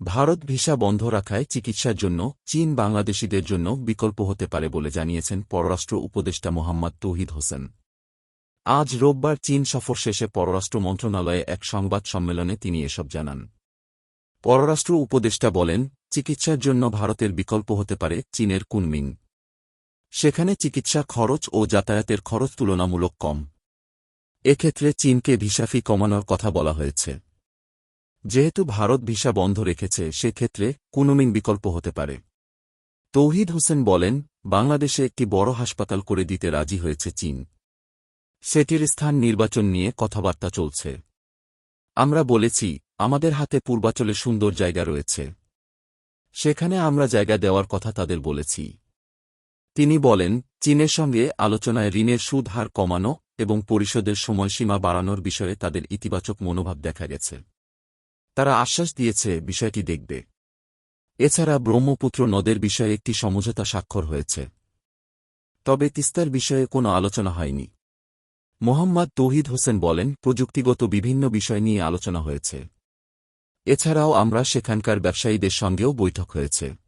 Bharat visa বন্ধ রাখায় চিকিৎসার জন্য, চীন বাংলাদেশিদের জন্য বিকল্প হতে পারে বলে জানিয়েছেন পররাষ্ট্র উপদেষ্টা মোহাম্মদ তৌহিদ হোসেন। আজ রোববার চীন সফর শেষে পররাষ্ট্র মন্ত্রণালয়ে এক সংবাদ সম্মেলনে তিনি এসব জানান। পররাষ্ট্র উপদেষ্টা বলেন, চিকিৎসার জন্য ভারতের বিকল্প হতে পারে চীনের কুনমিং। সেখানে চিকিৎসা খরচ ও যাতায়াতের খরচ তুলনামূলক কম। এক্ষেত্রে চীনকে ভিসা ফি কমানোর কথা বলা হয়েছে। যেহেতু ভারত ভিসা বন্ধ রেখেছে, সেক্ষেত্রে কুনুমিং বিকল্প হতে পারে। তৌহিদ হোসেন বলেন, বাংলাদেশে একটি বড় হাসপাতাল করে দিতে রাজি হয়েছে চীন। সেটির স্থান নির্বাচন নিয়ে কথাবার্তা চলছে। আমরা বলেছি, আমাদের হাতে পূর্বাচলে সুন্দর জায়গা রয়েছে। সেখানে আমরা জায়গা দেওয়ার কথা তাদের বলেছি। তিনি বলেন, চীনের সঙ্গে আলোচনায় ঋণের সুদ হার কমানো এবং পরিশোধের সময়সীমা বাড়ানোর বিষয়ে তাদের ইতিবাচক মনোভাব দেখা গেছে। তারা আশ্বাস দিয়েছে, বিষয়টি দেখবে। এছাড়া ব্রহ্মপুত্র নদের বিষয়ে একটি সমঝোতা স্বাক্ষর হয়েছে। তবে তিস্তার বিষয়ে কোনো আলোচনা হয়নি। মোহাম্মদ তৌহিদ হোসেন বলেন, প্রযুক্তিগত বিভিন্ন বিষয় নিয়ে আলোচনা হয়েছে। এছাড়াও আমরা সেখানকার ব্যবসায়ীদের সঙ্গেও বৈঠক হয়েছে।